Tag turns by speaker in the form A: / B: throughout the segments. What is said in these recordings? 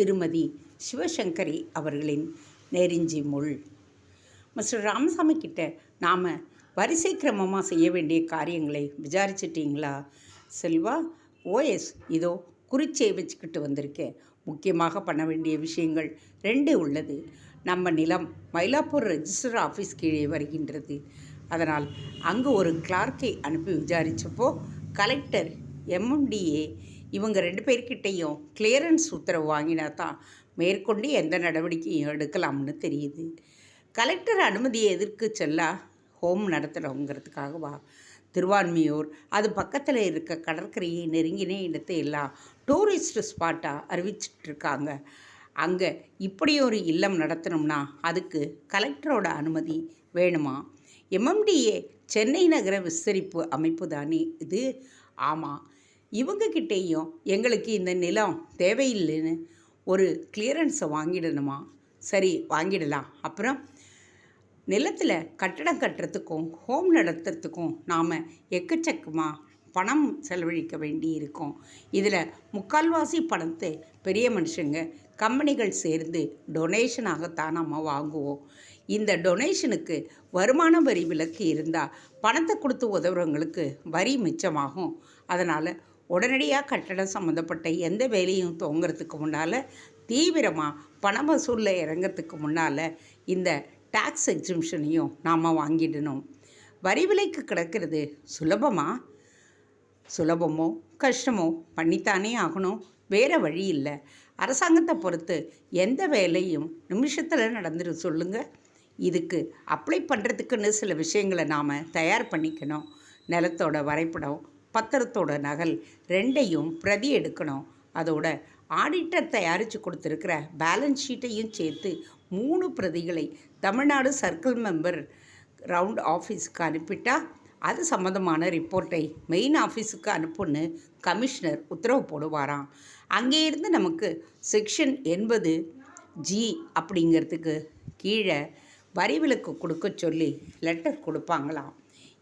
A: திருமதி சிவசங்கரி அவர்களின் நெறிஞ்சி முள். மிஸ்டர் ராமசாமி கிட்ட நாம் வரிசை கிரமமாக செய்ய வேண்டிய காரியங்களை விசாரிச்சிட்டிங்களா? செல்வா ஓஎஸ் இதோ குறிச்சே வச்சுக்கிட்டு வந்திருக்கேன் முக்கியமாக பண்ண வேண்டிய விஷயங்கள் ரெண்டு உள்ளது. நம்ம நிலம் மயிலாப்பூர் ரெஜிஸ்டர் ஆஃபீஸ் கீழே வருகின்றது. அதனால் அங்கு ஒரு கிளார்க்கை அனுப்பி விசாரித்தப்போ கலெக்டர் எம்எம்டிஏ இவங்க ரெண்டு பேர்கிட்டையும் கிளியரன்ஸ் உத்தரவு வாங்கினா தான் மேற்கொண்டு எந்த நடவடிக்கையும் எடுக்கலாம்னு தெரியுது. கலெக்டர் அனுமதியை எதிர்க்கு செல்ல ஹோம் நடத்துகிறோங்கிறதுக்காகவா திருவான்மியூர் அது பக்கத்தில் இருக்க கடற்கரையை நெருங்கின இடத்தை எல்லாம் டூரிஸ்ட் ஸ்பாட்டாக அறிவிச்சிட்ருக்காங்க அங்கே இப்படி ஒரு இல்லம் நடத்தணும்னா அதுக்கு கலெக்டரோட அனுமதி வேணுமா? எம்எம்டிஏ சென்னை நகர விஸ்தரிப்பு அமைப்பு தானே இது? ஆமாம் இவங்கக்கிட்டேயும் எங்களுக்கு இந்த நிலம் தேவையில்லைன்னு ஒரு கிளியரன்ஸை வாங்கிடணுமா? சரி வாங்கிடலாம். அப்புறம் நிலத்தில் கட்டடம் கட்டுறதுக்கும் ஹோம் நடத்துறதுக்கும் நாம் எக்கச்சக்கமாக பணம் செலவழிக்க வேண்டி இருக்கும் இதில் முக்கால்வாசி பணத்தை பெரிய மனுஷங்க கம்பெனிகள் சேர்ந்து டொனேஷனாகத்தான் நம்ம வாங்குவோம். இந்த டொனேஷனுக்கு வருமான வரி விலக்கு இருந்தால் பணத்தை கொடுத்து உதவுறவங்களுக்கு வரி மிச்சமாகும். அதனால் உடனடியாக கட்டடம் சம்மந்தப்பட்ட எந்த வேலையும் துவங்கிறதுக்கு முன்னால் தீவிரமாக பண வசூலில் இறங்கிறதுக்கு முன்னால் இந்த டேக்ஸ் எக்ஸிபிஷனையும் நாம் வாங்கிடணும். வரி விலைக்கு கிடக்கிறது சுலபமா? சுலபமோ கஷ்டமோ? பண்ணித்தானே ஆகணும். வேறு வழி இல்லை. அரசாங்கத்தை பொறுத்து எந்த வேலையும் நிமிஷத்தில் நடந்துரு சொல்லுங்கள் இதுக்கு அப்ளை பண்ணுறதுக்குன்னு சில விஷயங்களை நாம் தயார் பண்ணிக்கணும். நிலத்தோட வரைபடம் பத்திரத்தோட நகல் ரெண்டையும் பிரதி எடுக்கணும். அதோட ஆடிட்டர் தயாரித்து கொடுத்துருக்கிற பேலன்ஸ் ஷீட்டையும் சேர்த்து மூணு பிரதிகளை தமிழ்நாடு சர்க்கிள் மெம்பர் ரவுண்ட் ஆஃபீஸுக்கு அனுப்பிட்டா அது சம்மந்தமான ரிப்போர்ட்டை மெயின் ஆஃபீஸுக்கு அனுப்புன்னு கமிஷனர் உத்தரவு போடுவாராம். அங்கேருந்து நமக்கு செக்ஷன் எண்பது ஜி அப்படிங்கிறதுக்கு கீழே வரி விலக்கு கொடுக்க சொல்லி லெட்டர் கொடுப்பாங்களாம்.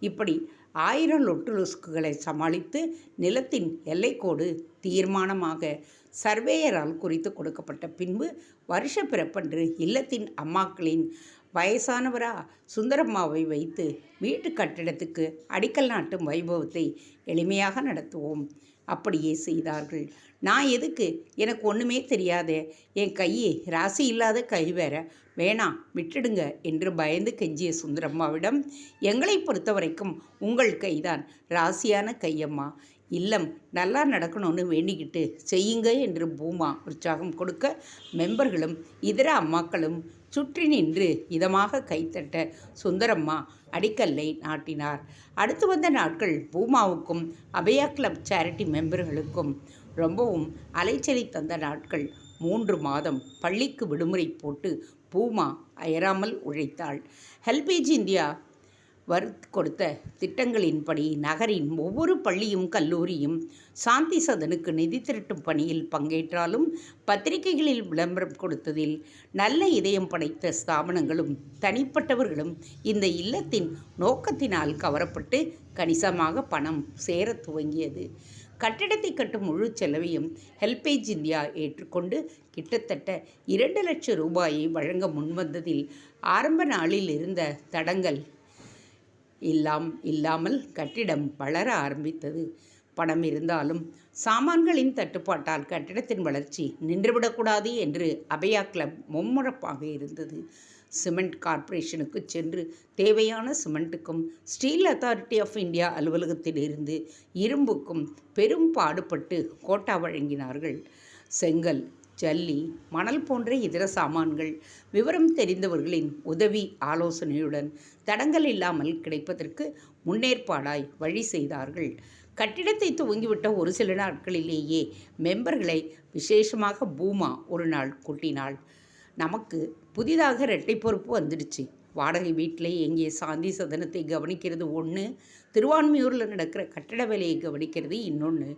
A: இப்படி ஆயிரம் லொட்டுலுஸ்குகளை சமாளித்து நிலத்தின் எல்லைக்கோடு தீர்மானமாக சர்வேயரால் குறித்து கொடுக்கப்பட்ட பின்பு வருஷ பிறப்பன்று இல்லத்தின் அம்மாக்களின் வயசானவரா? சுந்தரம்மாவை வைத்து வீட்டு கட்டிடத்துக்கு அடிக்கல் நாட்டும் வைபவத்தை எளிமையாக நடத்துவோம். அப்படியே செய்தார்கள். நான் எதுக்கு? எனக்கு ஒன்றுமே தெரியாது. என் கையே ராசி இல்லாத கை வேற. வேணாம் விட்டுடுங்க என்று பயந்து கெஞ்சிய சுந்தரம்மாவிடம் எங்களை பொறுத்த வரைக்கும் உங்கள் கைதான் ராசியான கையம்மா. இல்லம் நல்லா நடக்கணும்னு வேண்டிக்கிட்டு செய்யுங்க என்று பூமா உற்சாகம் கொடுக்க மெம்பர்களும் இதர அம்மாக்களும் சுற்றி நின்று இதமாக கைத்தட்ட சுந்தரம்மா அடிக்கல்லை நாட்டினார். அடுத்து வந்த நாட்கள் பூமாவுக்கும் அபயா கிளப் சேரிட்டி மெம்பர்களுக்கும் ரொம்பவும் அலைச்சலை தந்த நாட்கள். மூன்று மாதம் பள்ளிக்கு விடுமுறை போட்டு பூமா அயராமல் உழைத்தாள். ஹெல்பேஜ் இந்தியா வறுத்து கொடுத்த திட்டங்களின்படி நகரின் ஒவ்வொரு பள்ளியும் கல்லூரியும் சாந்தி சதனுக்கு நிதி திரட்டும் பணியில் பங்கேற்றாலும் பத்திரிகைகளில் விளம்பரம் கொடுத்ததில் நல்ல இதயம் படைத்த ஸ்தாபனங்களும் தனிப்பட்டவர்களும் இந்த இல்லத்தின் நோக்கத்தினால் கவரப்பட்டு கணிசமாக பணம் சேர துவங்கியது. கட்டிடத்தை கட்டும் முழு செலவையும் ஹெல்பேஜ் இந்தியா ஏற்றுக்கொண்டு கிட்டத்தட்ட இரண்டு லட்சம் ரூபாயை வழங்க முன்வந்ததில் ஆரம்ப நாளில் இருந்த தடங்கள் இல்லாம் இல்லாமல் கட்டிடம் வளர ஆரம்பித்தது. பணம் இருந்தாலும் சாமான்களின் தட்டுப்பாட்டால் கட்டிடத்தின் வளர்ச்சி நின்றுவிடக்கூடாது என்று அபயா கிளப் மும்முரப்பாக இருந்தது. சிமெண்ட் கார்ப்பரேஷனுக்கு சென்று தேவையான சிமெண்ட்டுக்கும் ஸ்டீல் அத்தாரிட்டி ஆஃப் இந்தியா அலுவலகத்திலிருந்து இரும்புக்கும் பெரும் பாடுபட்டு கோட்டா வழங்கினார்கள். செங்கல் ஜல்லி மணல் போன்ற இதர சாமான்கள் விவரம் தெரிந்தவர்களின் உதவி ஆலோசனையுடன் தடங்கள் இல்லாமல் கிடைப்பதற்கு முன்னேற்பாடாய் வழி செய்தார்கள். கட்டிடத்தை துவங்கிவிட்ட ஒரு சில நாட்களிலேயே மெம்பர்களை விசேஷமாக பூமா ஒரு நாள் கூட்டினாள். நமக்கு புதிதாக இரட்டை பொறுப்பு வந்துடுச்சு. வாடகை வீட்டில் எங்கே சாந்தி சதனத்தை கவனிக்கிறது ஒன்று திருவான்மையூரில் நடக்கிற கட்டட வேலையை கவனிக்கிறது இன்னொன்று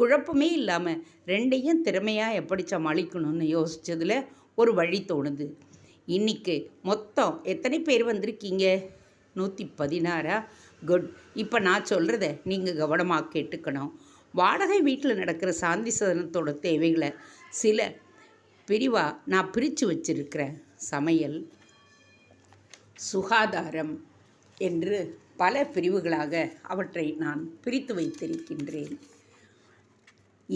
A: குழப்பமே இல்லாமல் ரெண்டையும் திறமையாக எப்படி சமாளிக்கணும்னு யோசித்ததில் ஒரு வழி தோணுது. இன்றைக்கி மொத்தம் எத்தனை பேர் வந்திருக்கீங்க? நூற்றி பதினாறா? குட். இப்போ நான் சொல்கிறத நீங்கள் கவனமாக கேட்டுக்கணும். வாடகை வீட்டில் நடக்கிற சாந்தி சதனத்தோட தேவைகளை சில பிரிவாக நான் பிரித்து வச்சுருக்கிறேன் சமையல் சுகாதாரம் என்று பல பிரிவுகளாக அவற்றை நான் பிரித்து வைத்திருக்கின்றேன்.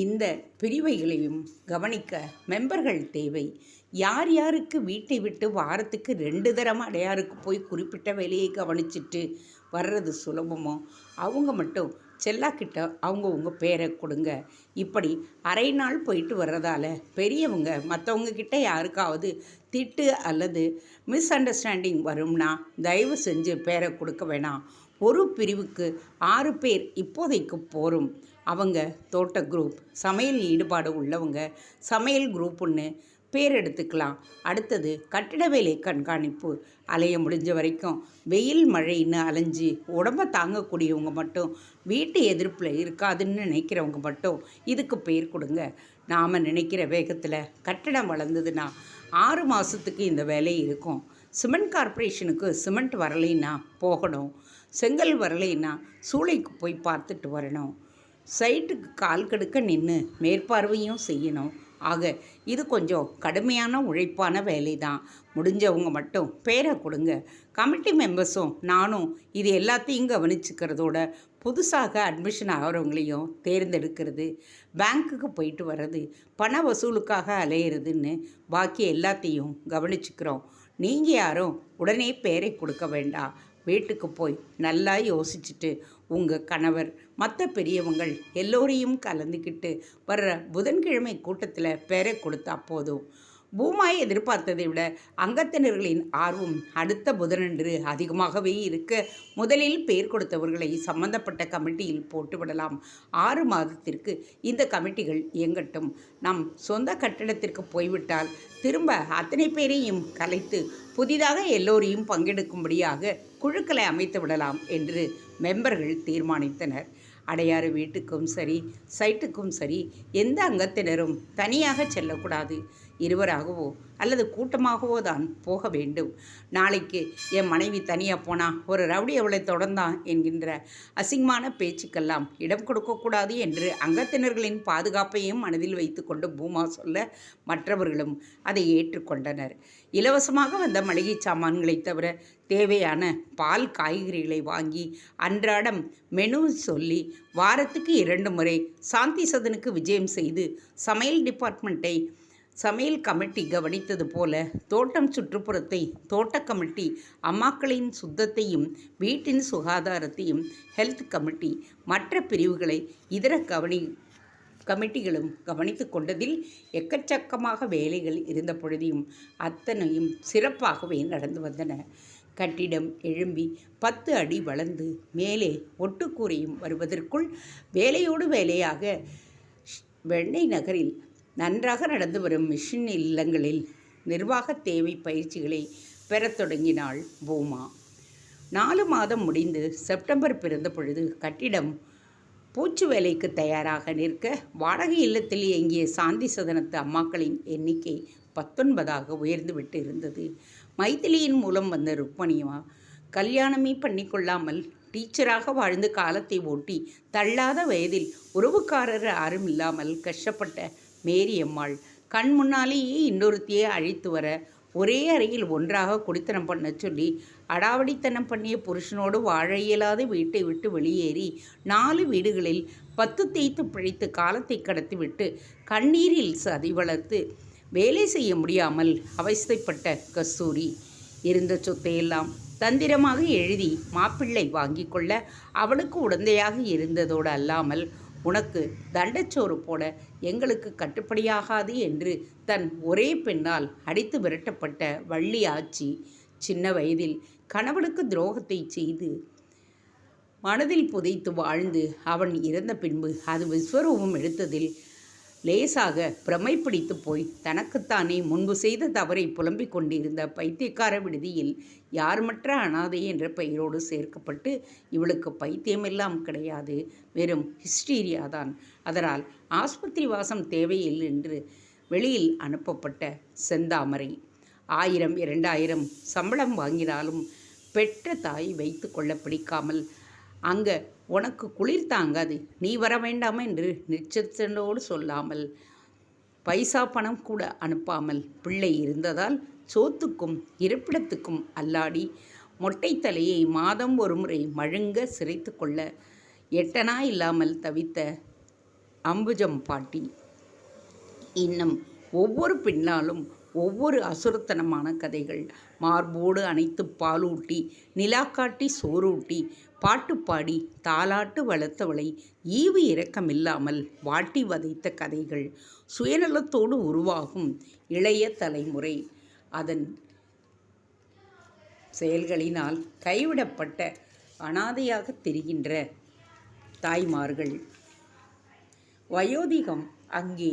A: இந்த பிரிவைகளையும் கவனிக்க மெம்பர்கள் தேவை. யார் யாருக்கு வீட்டை விட்டு வாரத்துக்கு ரெண்டு தரம் அடையாருக்கு போய் குறிப்பிட்ட வேலையை கவனிச்சிட்டு வர்றது சுலபமோ? அவங்க மட்டும் செல்லாக்கிட்ட அவங்க உங்கள் பேரை கொடுங்க. இப்படி அரை நாள் போயிட்டு வர்றதால பெரியவங்க மற்றவங்க கிட்ட யாருக்காவது திட்டு அல்லது மிஸ் அண்டர்ஸ்டாண்டிங் வரும்னா தயவு செஞ்சு பேரை கொடுக்க வேணாம். ஒரு பிரிவுக்கு ஆறு பேர் இப்போதைக்கு போகும் அவங்க தோட்ட குரூப் சமையல் ஈடுபாடு உள்ளவங்க சமையல் குரூப் ஒன்று பேர் எடுத்துக்கலாம். அடுத்தது கட்டிட வேலை கண்காணிப்பு. அலைய முடிஞ்ச வரைக்கும் வெயில் மழைன்னு அலைஞ்சு உடம்ப தாங்கக்கூடியவங்க மட்டும் வீட்டு எதிர்ப்பில் இருக்காதுன்னு நினைக்கிறவங்க மட்டும் இதுக்கு பேர் கொடுங்க. நாம் நினைக்கிற வேகத்தில் கட்டிடம் வளர்ந்ததுன்னா ஆறு மாதத்துக்கு இந்த வேலை இருக்கும். சிமெண்ட் கார்ப்பரேஷனுக்கு சிமெண்ட் வரலைன்னா போகணும். செங்கல் வரலைன்னா சூளைக்கு போய் பார்த்துட்டு வரணும். சைட்டுக்கு கால் கெடுக்க நின்று மேற்பார்வையும் செய்யணும். ஆக இது கொஞ்சம் கடுமையான உழைப்பான வேலை தான் முடிஞ்சவங்க மட்டும் பேரை கொடுங்க. கமிட்டி மெம்பர்ஸும் நானும் இது எல்லாத்தையும் கவனிச்சுக்கிறதோட புதுசாக அட்மிஷன் ஆகிறவங்களையும் தேர்ந்தெடுக்கிறது பேங்க்குக்கு போயிட்டு வர்றது பண வசூலுக்காக அலையிறதுன்னு பாக்கி எல்லாத்தையும் கவனிச்சுக்கிறோம். நீங்கள் யாரும் உடனே பேரை கொடுக்க வேண்டாம். வீட்டுக்கு போய் நல்லா யோசிச்சுட்டு உங்கள் கணவர் மற்ற பெரியவங்கள் எல்லோரையும் கலந்துக்கிட்டு வர்ற புதன்கிழமை கூட்டத்தில் பெற கொடுத்தா போதும். பூமாய் எதிர்பார்த்ததை விட அங்கத்தினர்களின் ஆர்வம் அடுத்த புதனன்று அதிகமாகவே இருக்க முதலில் பெயர் கொடுத்தவர்களை சம்பந்தப்பட்ட கமிட்டியில் போட்டுவிடலாம் ஆறு மாதத்திற்கு இந்த கமிட்டிகள் இயங்கட்டும். நம் சொந்த கட்டிடத்திற்கு போய்விட்டால் திரும்ப அத்தனை பேரையும் கலைத்து புதிதாக எல்லோரையும் பங்கெடுக்கும்படியாக குழுக்களை அமைத்து விடலாம் என்று மெம்பர்கள் தீர்மானித்தனர். அடையாறு வீட்டுக்கும் சரி சைட்டுக்கும் சரி எந்த அங்கத்தினரும் தனியாக செல்லக்கூடாது. இருவராகவோ அல்லது கூட்டமாகவோ தான் போக வேண்டும். நாளைக்கு என் மனைவி தனியாக போனால் ஒரு ரவுடி அவளை தொடர்ந்தான் என்கின்ற அசிங்கமான பேச்சுக்கெல்லாம் இடம் கொடுக்கக்கூடாது என்று அங்கத்தினர்களின் பாதுகாப்பையும் மனதில் வைத்துக்கொண்டு பூமா சொல்ல மற்றவர்களும் அதை ஏற்றுக்கொண்டனர். இலவசமாக வந்த மளிகை சாமான்களை தவிர தேவையான பால் காய்கறிகளை வாங்கி அன்றாடம் மெனு சொல்லி வாரத்துக்கு இரண்டு முறை சாந்தி சதனுக்கு விஜயம் செய்து சமையல் டிபார்ட்மெண்ட்டை சமையல் கமிட்டி கவனித்தது போல தோட்டம் சுற்றுப்புறத்தை தோட்ட கமிட்டி அம்மாக்களின் சுத்தத்தையும் வீட்டின் சுகாதாரத்தையும் ஹெல்த் கமிட்டி மற்ற பிரிவுகளை இதர கவனி கமிட்டிகளும் கவனித்து கொண்டதில் எக்கச்சக்கமாக வேலைகள் இருந்த பொழுதையும் அத்தனையும் சிறப்பாகவே நடந்து வந்தன. கட்டிடம் எழும்பி பத்து அடி வளர்ந்து மேலே ஒட்டுக்கூரையும் வருவதற்குள் வேலையோடு வேலையாக வெண்ணெய் நகரில் நன்றாக நடந்து வரும் மிஷின் இல்லங்களில் நிர்வாக தேவை பயிற்சிகளை பெறத் தொடங்கினாள் பூமா. நாலு மாதம் முடிந்து செப்டம்பர் பிறந்த பொழுது கட்டிடம் பூச்சு வேலைக்கு தயாராக நிற்க வாடகை இல்லத்தில் இயங்கிய சாந்தி சதனத்து அம்மாக்களின் எண்ணிக்கை பத்தொன்பதாக உயர்ந்துவிட்டு இருந்தது. மைத்திலியின் மூலம் வந்த ருக்மணியமா கல்யாணமே பண்ணிக்கொள்ளாமல் டீச்சராக வாழ்ந்து காலத்தை ஓட்டி தள்ளாத வயதில் உறவுக்காரர் யாரும் இல்லாமல் கஷ்டப்பட்ட மேரி அம்மாள் கண் முன்னாலேயே இன்னொருத்தியை அழைத்து வர ஒரே அறையில் ஒன்றாக குடித்தனம் பண்ண சொல்லி அடாவடித்தனம் பண்ணிய புருஷனோடு வாழ இயலாத வீட்டை விட்டு வெளியேறி நாலு வீடுகளில் பத்து தேய்த்து பிழைத்து காலத்தை கடத்திவிட்டு கண்ணீரில் சதி வளர்த்து வேலை செய்ய முடியாமல் அவஸ்தைப்பட்ட கஸ்தூரி. இருந்த சொத்தையெல்லாம் தந்திரமாக எழுதி மாப்பிள்ளை வாங்கி கொள்ள அவளுக்கு உடந்தையாக இருந்ததோடு அல்லாமல் உனக்கு தண்டச்சோறு போட எங்களுக்கு கட்டுப்படியாகாது என்று தன் ஒரே பெண்ணால் அடித்து விரட்டப்பட்ட வள்ளி ஆட்சி சின்ன வயதில் கணவனுக்கு துரோகத்தை செய்து மனதில் புதைத்து வாழ்ந்து அவன் இறந்த பின்பு அது விஸ்வரூபம் எடுத்ததில் லேசாக பிரமை பிடித்து போய் தனக்குத்தானே முன்பு செய்த தவறை புலம்பிக் கொண்டிருந்த பைத்தியக்கார விடுதியில் யார்மற்ற அனாதை என்ற பெயரோடு சேர்க்கப்பட்டு இவளுக்கு பைத்தியமெல்லாம் கிடையாது. வெறும் ஹிஸ்டீரியா தான். அதனால் ஆஸ்பத்திரி வாசம் தேவையில்லை என்று வெளியில் அனுப்பப்பட்ட செந்தாமரை. ஆயிரம் இரண்டாயிரம் சம்பளம் வாங்கினாலும் பெற்ற தாய் வைத்து கொள்ள பிடிக்காமல் அங்கே உனக்கு குளிர் தாங்காது. நீ வர வேண்டாம் என்று நிச்சத்தனோடு சொல்லாமல் பைசா பணம் கூட அனுப்பாமல் பிள்ளை இருந்ததால் சோத்துக்கும் இருப்பிடத்துக்கும் அல்லாடி மொட்டை தலையை மாதம் ஒருமுறை மழுங்க சிரைத்து கொள்ள எட்டனா இல்லாமல் தவித்த அம்புஜம் பாட்டி. இன்னும் ஒவ்வொரு பின்னாலும் ஒவ்வொரு அசுரத்தனமான கதைகள். மார்போடு அணைத்து பாலூட்டி நிலாக்காட்டி சோறூட்டி பாட்டு பாடி தாலாட்டு வளர்த்தவளை ஈவு இரக்கமில்லாமல் வாட்டி வதைத்த கதைகள் சுயநலத்தோடு உருவாகும் இளைய தலைமுறை. அதன் செயல்களினால் கைவிடப்பட்ட அனாதையாக தெரிகின்ற தாய்மார்கள். வயோதிகம் அங்கே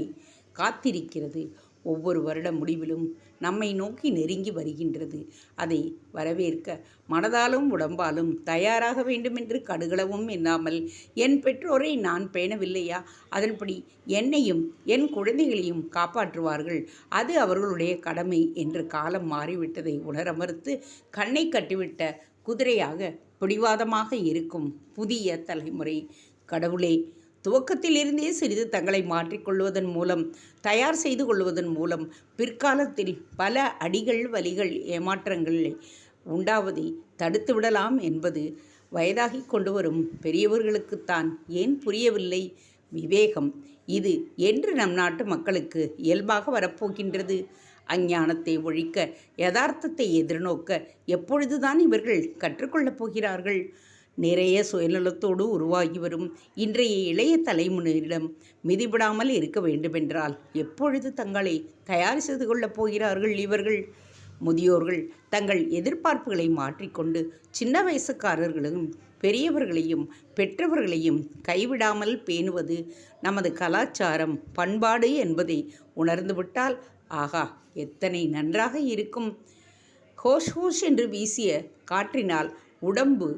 A: காத்திருக்கிறது. ஒவ்வொரு வருட முடிவிலும் நம்மை நோக்கி நெருங்கி வருகின்றது. அதை வரவேற்க மனதாலும் உடம்பாலும் தயாராக வேண்டுமென்று கடுகளவும் எண்ணாமல் என் பெற்றோரை நான் பேணவில்லையா? அதன்படி என்னையும் என் குழந்தைகளையும் காப்பாற்றுவார்கள். அது அவர்களுடைய கடமை என்று காலம் மாறிவிட்டதை உணர மறுத்து கண்ணை கட்டிவிட்ட குதிரையாக பிடிவாதமாக இருக்கும் புதிய தலைமுறை. கடவுளே துவக்கத்திலிருந்தே சிறிது தங்களை மாற்றிக்கொள்வதன் மூலம் தயார் செய்து கொள்வதன் மூலம் பிற்காலத்தில் பல அடிகள் வலிகள் ஏமாற்றங்கள் உண்டாவதை தடுத்து விடலாம் என்பது வயதாகி கொண்டு வரும் பெரியவர்களுக்குத்தான் ஏன் புரியவில்லை? விவேகம். இது என்று நம் நாட்டு மக்களுக்கு இயல்பாக வரப்போகின்றது. அஞ்ஞானத்தை ஒழிக்க யதார்த்தத்தை எதிர்நோக்க எப்பொழுதுதான் இவர்கள் கற்றுக்கொள்ளப் போகிறார்கள்? நிறைய சுயநலத்தோடு உருவாகி வரும் இன்றைய இளைய தலைமுறையிடம் மிதிபடாமல் இருக்க வேண்டுமென்றால் எப்பொழுது தங்களை தயார் செய்து கொள்ளப் போகிறார்கள் இவர்கள்? முதியோர்கள் தங்கள் எதிர்பார்ப்புகளை மாற்றிக்கொண்டு சின்ன வயசுக்காரர்களும் பெரியவர்களையும் பெற்றவர்களையும் கைவிடாமல் பேணுவது நமது கலாச்சாரம் பண்பாடு என்பதை உணர்ந்துவிட்டால் ஆகா எத்தனை நன்றாக இருக்கும். ஹோஷ் ஹோஷ் என்று வீசிய காற்றினால் உடம்பு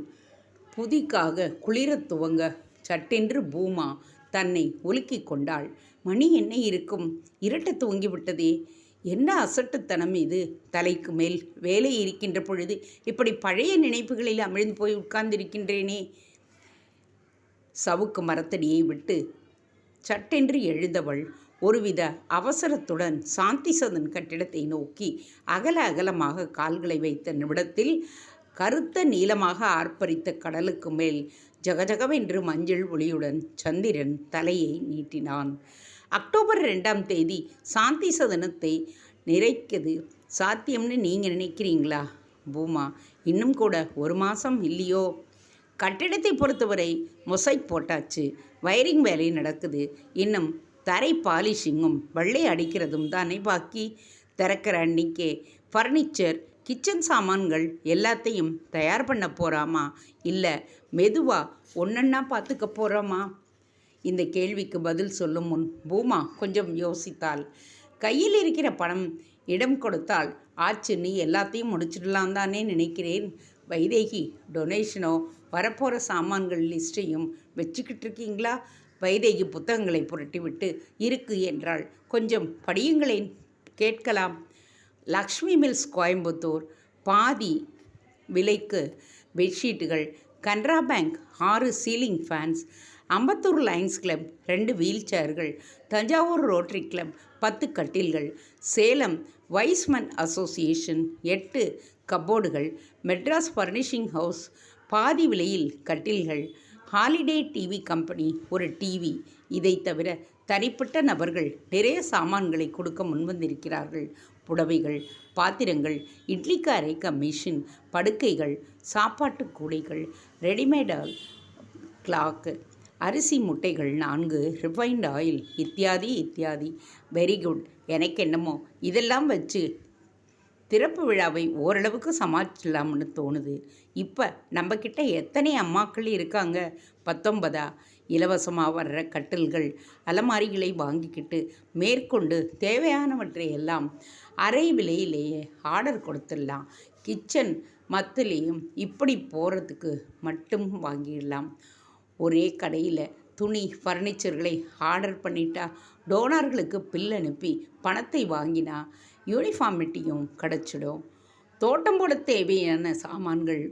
A: புதிக்காக குளிரத் துவங்க சட்டென்று பூமா தன்னை ஒலுக்கி கொண்டாள். மணி என்ன இருக்கும்? இருட்டத் துவங்கிவிட்டதே என்ன அசட்டுத்தனம் இது? தலைக்கு மேல் வேலை இருக்கின்ற பொழுது இப்படி பழைய நினைப்புகளில் அமிழ்ந்து போய் உட்கார்ந்திருக்கின்றேனே. சவுக்கு மரத்தடியை விட்டு சட்டென்று எழுந்தவள் ஒருவித அவசரத்துடன் சாந்தி சதன் கட்டிடத்தை நோக்கி அகல அகலமாக கால்களை வைத்த நிமிடத்தில் கருத்த நீளமாக ஆர்ப்பரித்த கடலுக்கு மேல் ஜகஜகவென்று மஞ்சள் ஒளியுடன் சந்திரன் தலையை நீட்டினான். அக்டோபர் ரெண்டாம் தேதி சாந்தி சதனத்தை நிறைக்கிறது சாத்தியம்னு நீங்கள் நினைக்கிறீங்களா? பூமா இன்னும் கூட ஒரு மாதம் இல்லையோ? கட்டிடத்தை பொறுத்தவரை மொசை போட்டாச்சு. வயரிங் வேலை நடக்குது. இன்னும் தரை பாலிஷிங்கும் வெள்ளை அடிக்கிறதும் தானே பாக்கி? திறக்கிற அன்னைக்கே ஃபர்னிச்சர் கிச்சன் சாமான்கள் எல்லாத்தையும் தயார் பண்ண போகிறாமா இல்லை மெதுவாக ஒன்றொன்னா பார்த்துக்க போகிறோமா இந்த கேள்விக்கு பதில் சொல்லும் முன் பூமா கொஞ்சம் யோசித்தாள். கையில் இருக்கிற பணம் இடம் கொடுத்தால் ஆச்சு நீ எல்லாத்தையும் முடிச்சிடலாம் தானே நினைக்கிறேன். வைதேகி டொனேஷனோ வரப்போகிற சாமான்கள் லிஸ்ட்டையும் வச்சுக்கிட்டு இருக்கீங்களா? வைதேகி புத்தகங்களை புரட்டிவிட்டு இருக்கு என்றாள். கொஞ்சம் படியுங்களேன் கேட்கலாம். லக்ஷ்மி மில்ஸ் கோயம்புத்தூர் பாதி விலைக்கு பெட்ஷீட்டுகள் கனரா பேங்க் ஆறு ceiling fans Ambattur Lions Club ரெண்டு வீல் சேர்கள் தஞ்சாவூர் ரோட்டரி கிளப் பத்து கட்டில்கள் சேலம் வைஸ்மன் அசோசியேஷன் எட்டு கப்போர்டுகள் மெட்ராஸ் ஃபர்னிஷிங் ஹவுஸ் பாதி விலையில் கட்டில்கள் ஹாலிடே டிவி கம்பெனி ஒரு டிவி. இதை தவிர தனிப்பட்ட நபர்கள் நிறைய சாமான்களை கொடுக்க முன்வந்திருக்கிறார்கள். புடவைகள் பாத்திரங்கள் இட்லிக்கு அரைக்க மிஷின் படுக்கைகள் சாப்பாட்டு கூடைகள் ரெடிமேடால் கிளாக்கு அரிசி முட்டைகள் நான்கு ரிஃபைன்ட் ஆயில் இத்தியாதி இத்தியாதி. Very good. எனக்கு என்னமோ இதெல்லாம் வச்சு திறப்பு விழாவை ஓரளவுக்கு சமாளிச்சிடலாம்னு தோணுது. இப்போ நம்மக்கிட்ட எத்தனை அம்மாக்கள் இருக்காங்க? பத்தொன்பதா? இலவசமாக வர்ற கட்டில்கள் அலமாரிகளை வாங்கிக்கிட்டு மேற்கொண்டு தேவையானவற்றை எல்லாம் அரை விலையிலேயே ஆர்டர் கொடுத்துடலாம். கிச்சன் மத்துலேயும் இப்படி போகிறதுக்கு மட்டும் வாங்கிடலாம். ஒரே கடையில் துணி ஃபர்னிச்சர்களை ஆர்டர் பண்ணிட்டா டோனார்களுக்கு பில் அனுப்பி பணத்தை வாங்கினா யூனிஃபார்மிட்டியும் கிடச்சிடும். தோட்டம் போட தேவையான சாமான்கள்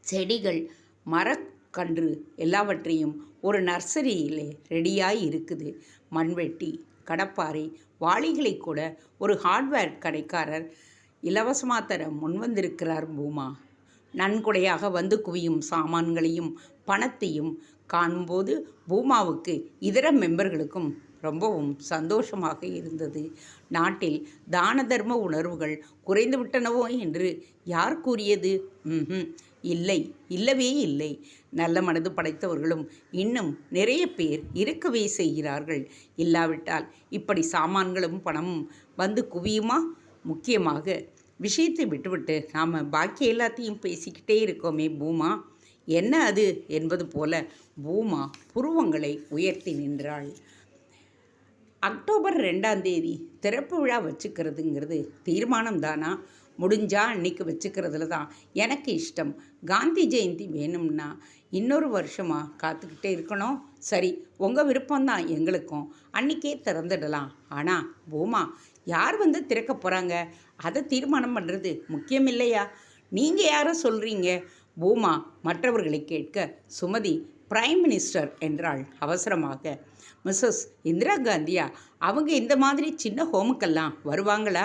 A: செடிகள் மரக்கன்று எல்லாவற்றையும் ஒரு நர்சரியிலே ரெடியாக இருக்குது. மண்வெட்டி கடப்பாறை வாளிகளை கூட ஒரு ஹார்ட்வேர் கடைக்காரர் இலவசமாக தர முன்வந்திருக்கிறார் பூமா. நன்கொடையாக வந்து குவியும் சாமான்களையும் பணத்தையும் காணும்போது பூமாவுக்கு இதர மெம்பர்களுக்கும் ரொம்பவும் சந்தோஷமாக இருந்தது. நாட்டில் தான தர்ம உணர்வுகள் குறைந்துவிட்டனவோ என்று யார் கூறியது? ம் இல்லை இல்லவே இல்லை. நல்ல மனது படைத்தவர்களும் இன்னும் நிறைய பேர் இருக்கவே செய்கிறார்கள். இல்லாவிட்டால் இப்படி சாமான்களும் பணமும் வந்து குவியுமா? முக்கியமாக விஷயத்தை விட்டுவிட்டு நாம் பாக்கி எல்லாத்தையும் பேசிக்கிட்டே இருக்கோமே பூமா. என்ன அது என்பது போல பூமா புருவங்களை உயர்த்தி நின்றாள். அக்டோபர் ரெண்டாம் தேதி திறப்பு விழா வச்சுக்கிறதுங்கிறது தீர்மானம் தானா முடிஞ்சால் அன்னைக்கு வச்சுக்கிறதுல தான். எனக்கு இஷ்டம். காந்தி ஜெயந்தி வேணும்னா இன்னொரு வருஷமாக காத்துக்கிட்டே இருக்கணும். சரி உங்கள் விருப்பம்தான் எங்களுக்கும். அன்னைக்கே திறந்துடலாம். ஆனால் பூமா யார் வந்து திறக்க போகிறாங்க அதை தீர்மானம் பண்ணுறது முக்கியம் இல்லையா? நீங்கள் யாரை சொல்கிறீங்க பூமா மற்றவர்களை கேட்க சுமதி பிரைம் மினிஸ்டர் என்றாள் அவசரமாக. மிஸ்ஸஸ் இந்திரா காந்தியா அவங்க இந்த மாதிரி சின்ன ஹோமுக்கெல்லாம் வருவாங்களா?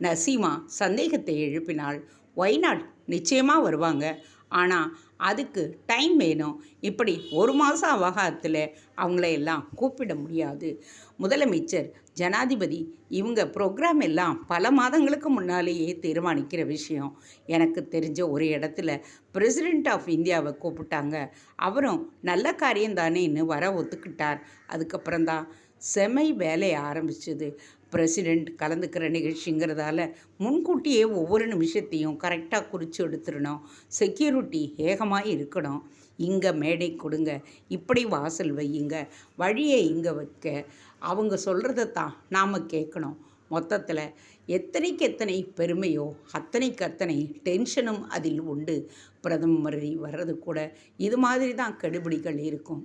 A: நசீமா சந்தேகத்தை எழுப்பினாள். ஒய்நாட் நிச்சயமாக வருவாங்க. ஆனால் அதுக்கு டைம் வேணும். இப்படி ஒரு மாதம் அவகாசத்தில் அவங்கள எல்லாம் கூப்பிட முடியாது. முதலமைச்சர் ஜனாதிபதி இவங்க ப்ரோக்ராம் எல்லாம் பல மாதங்களுக்கு முன்னாலேயே தீர்மானிக்கிற விஷயம். எனக்கு தெரிஞ்ச ஒரு இடத்துல பிரசிடெண்ட் ஆஃப் இந்தியாவை கூப்பிட்டாங்க. அவரும் நல்ல காரியம் தானேன்னு வர ஒத்துக்கிட்டார். அதுக்கப்புறம்தான் செமை வேலை ஆரம்பிச்சது. பிரசிடெண்ட் கலந்துக்கிற நிகழ்ச்சிங்கிறதால முன்கூட்டியே ஒவ்வொரு நிமிஷத்தையும் கரெக்டாக குறித்து எடுத்துடணும். செக்யூரிட்டி ஏகமாக இருக்கணும். இங்கே மேடை கொடுங்க. இப்படி வாசல் வையுங்க. வழியை இங்கே வைக்க. அவங்க சொல்கிறத தான் நாம் கேட்கணும். மொத்தத்தில் எத்தனைக்கு எத்தனை பெருமையோ அத்தனைக்கு அத்தனை டென்ஷனும் அதில் உண்டு. பிரதமர் வர்றது கூட இது மாதிரி தான் கெடுபிடிகள் இருக்கும்.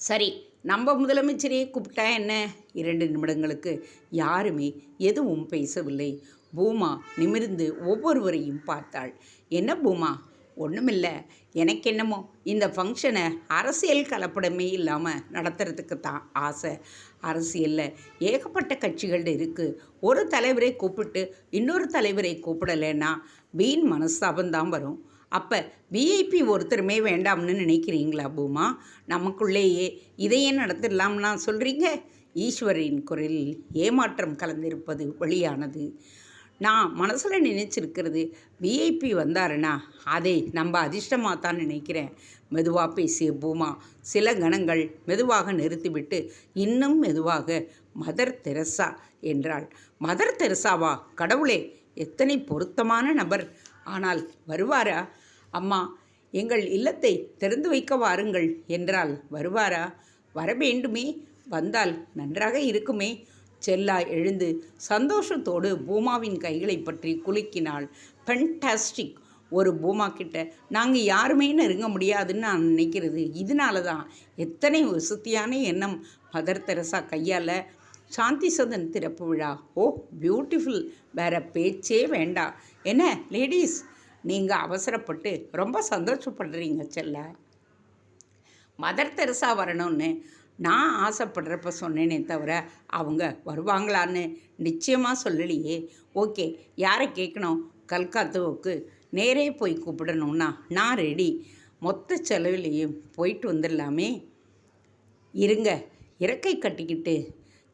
A: சரி நம்ம முதலமைச்சரையே கூப்பிட்டா என்ன? இரண்டு நிமிடங்களுக்கு யாருமே எதுவும் பேசவில்லை. பூமா நிமிர்ந்து ஒவ்வொருவரையும் பார்த்தாள். என்ன பூமா? ஒன்றுமில்ல எனக்கு என்னமோ இந்த ஃபங்க்ஷனை அரசியல் கலப்படமே இல்லாமல் நடத்துறதுக்கு தான் ஆசை. அரசியலில் ஏகப்பட்ட கட்சிகள் இருக்குது ஒரு தலைவரை கூப்பிட்டு இன்னொரு தலைவரை கூப்பிடலைன்னா வீண் மனஸ்தாபந்தான் வரும். அப்போ விஐபி ஒருத்தருமே வேண்டாம்னு நினைக்கிறீங்களா பூமா? நமக்குள்ளேயே இதையே நடத்திடலாம்னா சொல்கிறீங்க ஈஸ்வரின் குரலில் ஏமாற்றம் கலந்திருப்பது வெளியானது. நான் மனசில் நினச்சிருக்கிறது விஐபி வந்தாருன்னா அதை நம்ம அதிர்ஷ்டமாக தான் நினைக்கிறேன். மெதுவாக பேசிய பூமா. சில கணங்கள் மெதுவாக நிறுத்திவிட்டு இன்னும் மெதுவாக மதர் தெரசா என்றாள். மதர் தெரசாவா? கடவுளே எத்தனை பொருத்தமான நபர். ஆனால் வருவாரா? அம்மா எங்கள் இல்லத்தை திறந்து வைக்க வாருங்கள் என்றால் வருவாரா? வர வேண்டுமே வந்தால் நன்றாக இருக்குமே. செல்லா எழுந்து சந்தோஷத்தோடு பூமாவின் கைகளை பற்றி குலுக்கினாள். ஃபென்டாஸ்டிக் ஒரு பூமா கிட்ட நாங்கள் யாருமே நெருங்க முடியாதுன்னு நான் நினைக்கிறது. இதனால தான் எத்தனை வசதியான எண்ணம் மதர் தெரசா கையால் சாந்தி சதன் திறப்பு விழா. ஓ பியூட்டிஃபுல் வேற பேச்சே வேண்டாம் என்ன லேடீஸ் நீங்கள் அவசரப்பட்டு ரொம்ப சந்தோஷப்படுறீங்க செல்ல. மதர் தெரசா வரணும்னு நான் ஆசைப்படுறப்ப சொன்னேனே தவிர அவங்க வருவாங்களான்னு நிச்சயமாக சொல்லலையே. ஓகே யாரை கேட்கணும்? கல்கத்தாவுக்கு நேரே போய் கூப்பிடணும்னா நான் ரெடி மொத்த செலவிலையும் போயிட்டு வந்துடலாமே. இருங்க இறக்கை கட்டிக்கிட்டு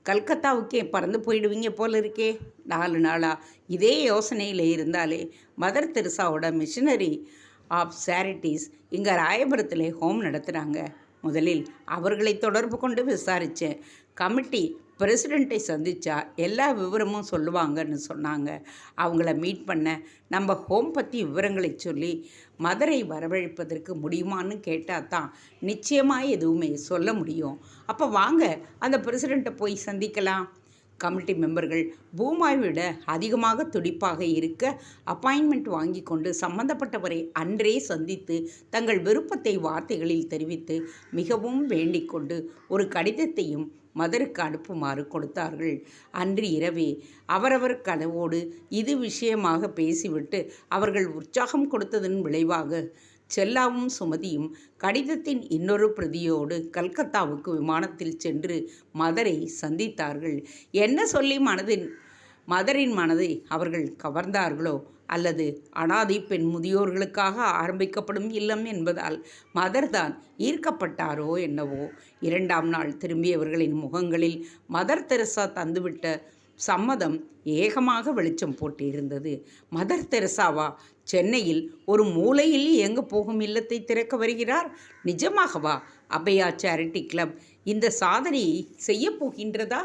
A: கல்கத்தாவுக்கே பறந்து போயிடுவீங்க போல இருக்கே. நாலு நாளாக இதே யோசனையில் இருந்தாலே மதர் தெரசாவோட மிஷினரி ஆஃப் சேரிட்டிஸ் இங்கே ராயபுரத்தில் ஹோம் நடத்துகிறாங்க முதலில் அவர்களை தொடர்பு கொண்டு விசாரித்தேன் கமிட்டி பிரசிடெண்ட்டை சந்தித்தா எல்லா விவரமும் சொல்லுவாங்கன்னு சொன்னாங்க. அவங்கள மீட் பண்ண நம்ம ஹோம் பற்றி விவரங்களை சொல்லி மதுரை வரவழைப்பதற்கு முடியுமான்னு கேட்டால் தான் நிச்சயமாக எதுவுமே சொல்ல முடியும். அப்போ வாங்க அந்த பிரசிடெண்ட்டை போய் சந்திக்கலாம். கமிட்டி மெம்பர்கள் பூமாவை விட அதிகமாக துடிப்பாக இருக்க அப்பாயின்மெண்ட் வாங்கி கொண்டு சம்பந்தப்பட்டவரை அன்றே சந்தித்து தங்கள் விருப்பத்தை வார்த்தைகளில் தெரிவித்து மிகவும் வேண்டிக் கொண்டு ஒரு கடிதத்தையும் மதருக்கு அனுப்புமாறு கொடுத்தார்கள். அன்று இரவே அவரவர் கனவோடு இது விஷயமாக பேசிவிட்டு அவர்கள் உற்சாகம் கொடுத்ததன் விளைவாக செல்லாவும் சுமதியும் கடிதத்தின் இன்னொரு பிரதியோடு கல்கத்தாவுக்கு விமானத்தில் சென்று மதரை சந்தித்தார்கள். என்ன சொல்லி மனதின் மதரின் மனதை அவர்கள் கவர்ந்தார்களோ? அல்லது அனாதை பெண் முதியோர்களுக்காக ஆரம்பிக்கப்படும் இல்லம் என்பதால் மதர்தான் ஈர்க்கப்பட்டாரோ என்னவோ? இரண்டாம் நாள் திரும்பியவர்களின் முகங்களில் மதர் தெரசா தந்துவிட்ட சம்மதம் ஏகமாக வெளிச்சம் போட்டிருந்தது. மதர் தெரசாவா சென்னையில் ஒரு மூலையில் இயங்க போகும் இல்லத்தை திறக்க வருகிறார்? நிஜமாகவா? அபயா சேரிட்டி கிளப் இந்த சாதனையை செய்யப் போகின்றதா?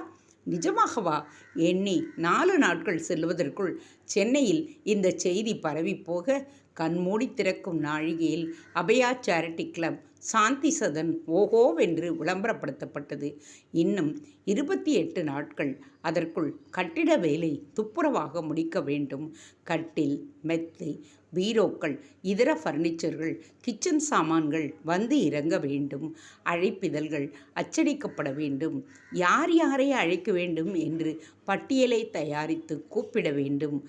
A: நிஜமாகவா? எண்ணி நாலு நாட்கள் செல்வதற்குள் சென்னையில் இந்த செய்தி பரவி போக கண்மூடி திறக்கும் நாழிகையில் அபயா சேரிட்டி கிளப் சாந்தி சதன் ஓஹோவென்று விளம்பரப்படுத்தப்பட்டது. இன்னும் இருபத்தி எட்டு நாட்கள் அதற்குள் கட்டிட வேலை துப்புரவாக முடிக்க வேண்டும். கட்டில் மெத்தை பீரோக்கள் இதர ஃபர்னிச்சர்கள் கிச்சன் சாமான்கள் வந்து இறங்க வேண்டும். அழைப்பிதழ்கள் அச்சடிக்கப்பட வேண்டும். யார் யாரை அழைக்க வேண்டும் என்று பட்டியலை தயாரித்து கூப்பிட வேண்டும்.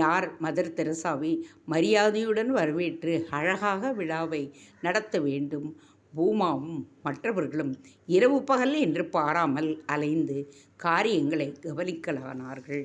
A: யார் மதர் தெரசாவை மரியாதையுடன் வரவேற்று அழகாக விழாவை நடத்த வேண்டும். பூமாவும் மற்றவர்களும் இரவு பகல் என்று பாராமல் அலைந்து காரியங்களை கவனிக்கலானார்கள்.